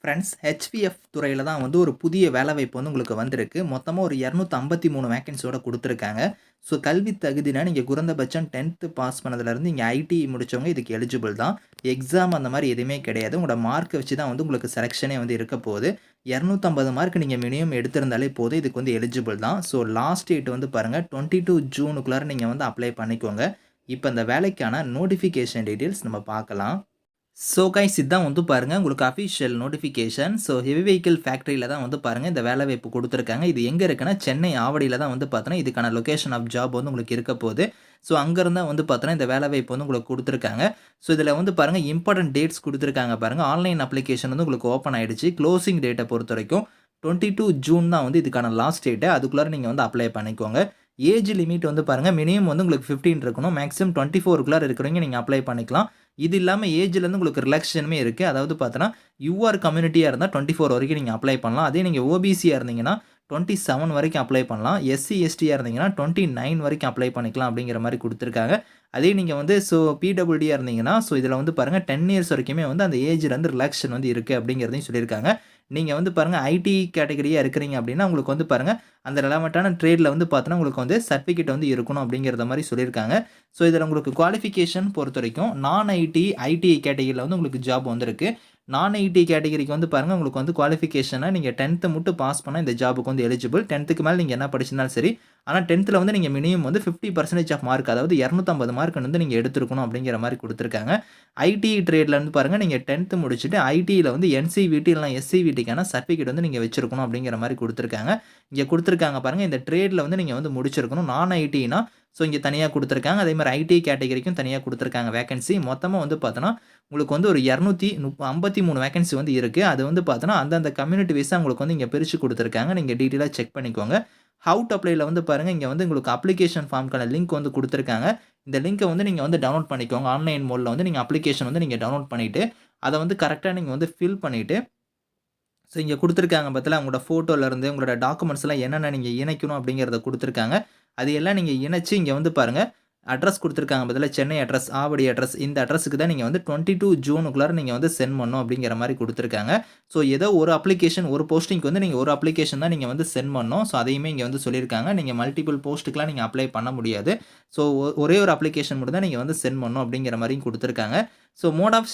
Friends HPF துறையில் தான் வந்து ஒரு புதிய வேலைவாய்ப்பு வந்து உங்களுக்கு வந்திருக்கு. மொத்தமாக ஒரு 253 வேக்கன்ஸியோட கொடுத்துருக்காங்க ஸோ கல்வி தகுதினா நீங்கள் குறைந்தபட்சம் 10த் பாஸ் பண்ணதுலேருந்து இங்கே ஐடி முடிச்சவங்க இதுக்கு எலிஜிபிள் தான். எக்ஸாம் அந்த மாதிரி எதுவுமே கிடையாது. உங்களோட மார்க்கை வச்சு தான் வந்து உங்களுக்கு செலக்ஷனே வந்து இருக்க போகுது. 250 மார்க் நீங்கள் மினிமம் எடுத்திருந்தாலே போதும். இதுக்கு வந்து எலிஜிபிள் தான். ஸோ லாஸ்ட் டேட் வந்து பாருங்க 22 ஜூனுக்குள்ளார நீங்கள் வந்து அப்ளை பண்ணிக்கோங்க. இப்போ இந்த வேலைக்கான நோட்டிஃபிகேஷன் டீட்டெயில்ஸ் நம்ம பார்க்கலாம். ஸோ கைஸ் இதுதான் வந்து பாருங்க உங்களுக்கு official notification. So heavy vehicle ஃபேக்ட்ரியில் தான் வந்து பாருங்கள் இந்த வேலைவாய்ப்பு கொடுத்துருக்காங்க இது எங்கே இருக்குன்னா, சென்னை ஆவடியில் தான் வந்து பார்த்தோன்னா, இதுக்கான லொகேஷன் ஆஃப் ஜாப் வந்து உங்களுக்கு இருக்க போகுது. ஸோ அங்கேருந்து தான் வந்து பார்த்தோன்னா, இந்த வேலைவாய்ப்பு வந்து உங்களுக்கு கொடுத்துருக்காங்க ஸோ இதில் வந்து பாருங்க இம்பார்ட்டன்ட் டேட்ஸ் கொடுத்துருக்காங்க பாருங்கள் ஆன்லைன் அப்ளிகேஷன் வந்து உங்களுக்கு ஓப்பன் ஆகிடுச்சி க்ளோஸிங் டேட்டை பொறுத்த வரைக்கும் டுவெண்ட்டி டூ ஜூன் தான் வந்து இதுக்கான லாஸ்ட் டேட்டு. அதுக்குள்ளார நீங்கள் வந்து அப்ளை பண்ணிக்கோங்க. ஏஜ் லிமிட் வந்து பாருங்க மினிமம் வந்து உங்களுக்கு 15 இருக்கணும். மேக்ஸிமம் 24க்குள்ளார இருக்கிறவங்க நீங்கள் அப்ளை பண்ணிக்கலாம். இது இல்லாமல் ஏஜ்லேருந்து உங்களுக்கு ரிலாக்ஸேஷனுமே இருக்குது அதாவது பார்த்தோன்னா, யூஆர் கம்யூனிட்டியாக இருந்தால் டுவெண்ட்டி ஃபோர் வரைக்கும் நீங்கள் அப்ளை பண்ணலாம். அதே நீங்கள் ஓபிசியாக இருந்தீங்கன்னா 27 வரைக்கும் அப்ளை பண்ணலாம். எஸ்சி, எஸ்டியாக இருந்தீங்கன்னா 29 வரைக்கும் அப்ளை பண்ணிக்கலாம் அப்படிங்கிற மாதிரி கொடுத்துருக்காங்க அதே நீங்கள் வந்து ஸோ பிடபிள்யூடியாக இருந்தீங்கன்னா, ஸோ இதில் வந்து பாருங்கள் டென் இயர்ஸ் வரைக்குமே வந்து அந்த ஏஜில் வந்து ரிலாக்ஷன் வந்து இருக்குது அப்படிங்கிறதையும் சொல்லியிருக்காங்க. நீங்கள் வந்து பாருங்கள் ஐடி கேட்டகரியாக இருக்கிறீங்க அப்படின்னா, உங்களுக்கு வந்து பாருங்க அந்த ரெலவென்ட்டான ட்ரேடில் வந்து பார்த்தோன்னா, உங்களுக்கு வந்து சர்டிஃபிகேட் வந்து இருக்கணும் அப்படிங்கிறத மாதிரி சொல்லியிருக்காங்க. ஸோ இதில் உங்களுக்கு குவாலிஃபிகேஷன் பொறுத்த வரைக்கும் நான் ஐடி, ஐடிஐ கேட்டகரியில் வந்து உங்களுக்கு ஜாப் வந்திருக்கு. நான் ஐடி கேட்டகரிக்கு வந்து பாருங்கள் உங்களுக்கு வந்து குவாலிஃபிகேஷனாக நீங்கள் டென்த்து மட்டும் பாஸ் பண்ணால் இந்த ஜாபுக்கு வந்து எலிஜிபிள். டென்த்துக்கு மேலே நீங்கள் என்ன படிச்சிருந்தாலும் சரி. ஆனால் டென்த்தில் வந்து நீங்கள் மினிமம் வந்து 50% ஆஃப் மார்க் அதாவது 250 மார்க் வந்து நீங்கள் எடுத்துருக்கணும் அப்படிங்கிற மாதிரி கொடுத்துருக்காங்க ஐடி ட்ரேடில் வந்து பாருங்கள் நீங்கள் டென்த்து முடிச்சுட்டு ஐடியில் வந்து என்சிவிடி இல்லைனா எஸ்சிவிடிக்கான சர்டிஃபிகேட் வந்து நீங்கள் வச்சிருக்கணும் அப்படிங்கிற மாதிரி கொடுத்துருக்காங்க இங்கே கொடுத்துருக்காங்க பாருங்கள் இந்த ட்ரேடில் வந்து நீங்கள் வந்து முடிச்சிருக்கணும். நான் ஐடினா ஸோ இங்கே தனியாக கொடுத்துருக்காங்க. அதே மாதிரி ஐடி கேட்டகரிக்கும் தனியாக கொடுத்துருக்காங்க வேகன்சி மொத்தமாக வந்து பார்த்தோன்னா, உங்களுக்கு வந்து ஒரு இரநூத்தி ஐம்பத்தி மூணு வேகன்சி வந்து இருக்குது அது வந்து பார்த்தோன்னா, அந்தந்த கம்யூனிட்டி வைஸாக உங்களுக்கு வந்து இங்கே பிரித்து கொடுத்துருக்காங்க. நீங்கள் டீட்டெயிலாக செக் பண்ணிக்கோங்க. ஹவு டு அப்ளைல வந்து பாருங்கள் இங்கே வந்து உங்களுக்கு அப்ளிகேஷன் ஃபார்ம்க்கான லிங்க் வந்து கொடுத்துருக்காங்க. இந்த லிங்கை வந்து நீங்கள் வந்து டவுன்லோட் பண்ணிக்கோங்க. ஆன்லைன் மோடில் வந்து நீங்கள் அப்ளிகேஷன் வந்து நீங்கள் டவுன்லோட் பண்ணிவிட்டு அதை வந்து கரெக்டாக நீங்கள் வந்து ஃபில் பண்ணிவிட்டு ஸோ இங்கே கொடுத்துருக்காங்க பார்த்தீங்களா உங்களோட ஃபோட்டோலேருந்து உங்களோட டாக்குமெண்ட்ஸ்லாம் என்னென்ன நீங்கள் இணைக்கணும் அப்படிங்கிறத கொடுத்துருக்காங்க. அது எல்லாம் நீங்கள் இணைச்சி இங்கே வந்து பாருங்க அட்ரஸ் கொடுத்துருக்காங்க பதிலாக சென்னை அட்ரஸ், ஆவடி அட்ரஸ் இந்த அட்ரஸுக்கு தான் நீங்கள் வந்து 22 ஜூனுக்குள்ளார நீங்கள் வந்து சென்ட் பண்ணணும் அப்படிங்கிற மாதிரி கொடுத்துருக்காங்க ஸோ ஏதோ ஒரு அப்ளிகேஷன் ஒரு போஸ்டிங்க்கு வந்து நீங்கள் ஒரு அப்ளிகேஷன் தான் நீங்கள் வந்து சென்ட் பண்ணணும். ஸோ அதையுமே இங்கே வந்து சொல்லியிருக்காங்க. நீங்கள் மல்டிபிள் போஸ்ட்டுக்குலாம் நீங்கள் அப்ளை பண்ண முடியாது. ஸோ ஒ ஒரே ஒரு அப்ளிகேஷன் மட்டும் தான் நீங்கள் வந்து சென்ட் பண்ணணும் அப்படிங்கிற மாதிரியும் கொடுத்துருக்காங்க ஸோ மோட் ஆஃப்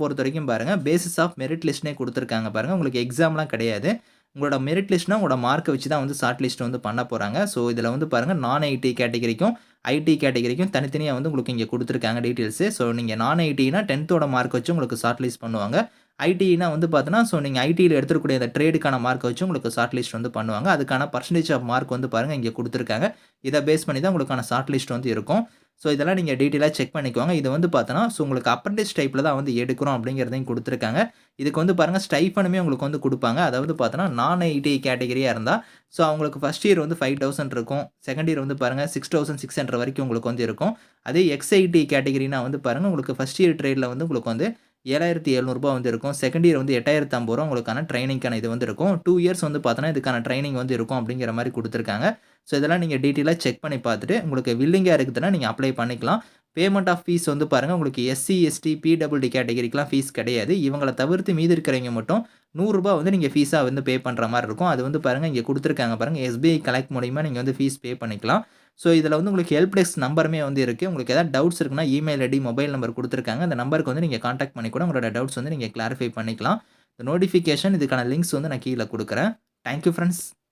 பொறுத்த வரைக்கும் பாருங்கள் பேசிஸ் ஆஃப் மெரிட் லிஸ்ட்னே கொடுத்துருக்காங்க பாருங்கள் உங்களுக்கு எக்ஸாம்லாம் கிடையாது. உங்களோட மெரிட் லிஸ்ட்னா உங்களோட மார்க்கை வச்சு தான் வந்து ஷார்ட் லிஸ்ட் வந்து பண்ண போகிறாங்க ஸோ இதில் வந்து பாருங்கள் நான் ஐடி கேட்டகரிக்கும், ஐடி கேட்டகரிக்கும் தனித்தனியாக வந்து உங்களுக்கு இங்கே கொடுத்துருக்காங்க டீட்டெயில்ஸு. ஸோ நீங்கள் நான் ஐடினா 10த்தோட மார்க் வச்சு உங்களுக்கு ஷார்ட் லிஸ்ட் பண்ணுவாங்க. ஐடினா வந்து பார்த்தோன்னா, ஸோ நீங்கள் ஐடியில் எடுத்துக்கூடிய அந்த ட்ரேடுக்கான மார்க்கை வச்சு உங்களுக்கு ஷார்ட் லிஸ்ட் வந்து பண்ணுவாங்க. அதுக்கான பர்சன்டேஜ் ஆஃப் மார்க் வந்து பாருங்கள் இங்கே கொடுத்துருக்காங்க இதை பேஸ் பண்ணி தான் உங்களுக்கான ஷார்ட் லிஸ்ட் வந்து இருக்கும். ஸோ இதெல்லாம் நீங்கள் டீட்டெயிலாக செக் பண்ணிக்கோங்க. இது வந்து பார்த்தோன்னா, ஸோ உங்களுக்கு அப்ரண்டிஸ் டைப்பில் தான் வந்து எடுக்கிறோம் அப்படிங்கிறதையும் கொடுத்துருக்காங்க இதுக்கு வந்து பாருங்க ஸ்டைஃபனுமே உங்களுக்கு வந்து கொடுப்பாங்க அதாவது பார்த்தோன்னா, நான் ஐடி கேட்டகரியாக இருந்தால் ஸோ அவங்களுக்கு ஃபர்ஸ்ட் இயர் வந்து 5000 இருக்கும். செகண்ட் இயர் வந்து பாருங்க 6600 வரைக்கும் உங்களுக்கு வந்து இருக்கும். அதே எக்ஸ்ஐடி கேட்டகரினா வந்து பாருங்கள் உங்களுக்கு ஃபர்ஸ்ட் இயர் ட்ரேடில் வந்து உங்களுக்கு வந்து ஏழாயிரத்தி எழுநூறுபா வந்து இருக்கும். செகண்ட் இயர் வந்து எட்டாயிரத்து ஐம்பது ரூபா உங்களுக்கான ட்ரெய்னிங்க்கான இது வந்து இருக்கும். டூ இயர்ஸ் வந்து பார்த்தோன்னா, இதுக்கான ட்ரைனிங் வந்து இருக்கும் அப்படிங்கிற மாதிரி கொடுத்துருக்காங்க ஸோ இதெல்லாம் நீங்கள் டீட்டெயிலாக செக் பண்ணி பார்த்துட்டு, உங்களுக்கு வில்லிங்காக இருக்குதுன்னா நீங்கள் அப்ளை பண்ணிக்கலாம். பேமெண்ட் ஆஃப் ஃபீஸ் வந்து பாருங்கள் உங்களுக்கு எஸ்சி, எஸ்டி, பிடபிள்டி கேட்டகரிக்கெலாம் ஃபீஸ் கிடையாது. இவங்களை தவிர்த்து மீதி இருக்கிறவங்க மட்டும் நூறுரூபா வந்து நீங்கள் ஃபீஸாக வந்து பே பண்ணுற மாதிரி இருக்கும். அது வந்து பாருங்க இங்கே கொடுத்துருக்காங்க பாருங்கள் எஸ்பிஐ கலெக்ட் மூலியமாக நீங்கள் வந்து ஃபீஸ் பே பண்ணிக்கலாம். ஸோ இதில் வந்து உங்களுக்கு ஹெல்ப் டெஸ்க் நம்பருமே வந்து இருக்குது உங்களுக்கு ஏதாவது டவுட்ஸ் இருக்குன்னா இமெயில் ஐடி, மொபைல் நம்பர் கொடுத்துருக்காங்க அந்த நம்பருக்கு வந்து நீங்கள் காண்டாக்ட் பண்ணி கூட உங்களோட டவுட்ஸ் வந்து நீங்கள் கிளாரிஃபை பண்ணிக்கலாம். இந்த நோட்டிஃபிகேஷன் இதுக்கான லிங்க்ஸ் வந்து நான் கீழே கொடுக்குறேன் தேங்க் யூ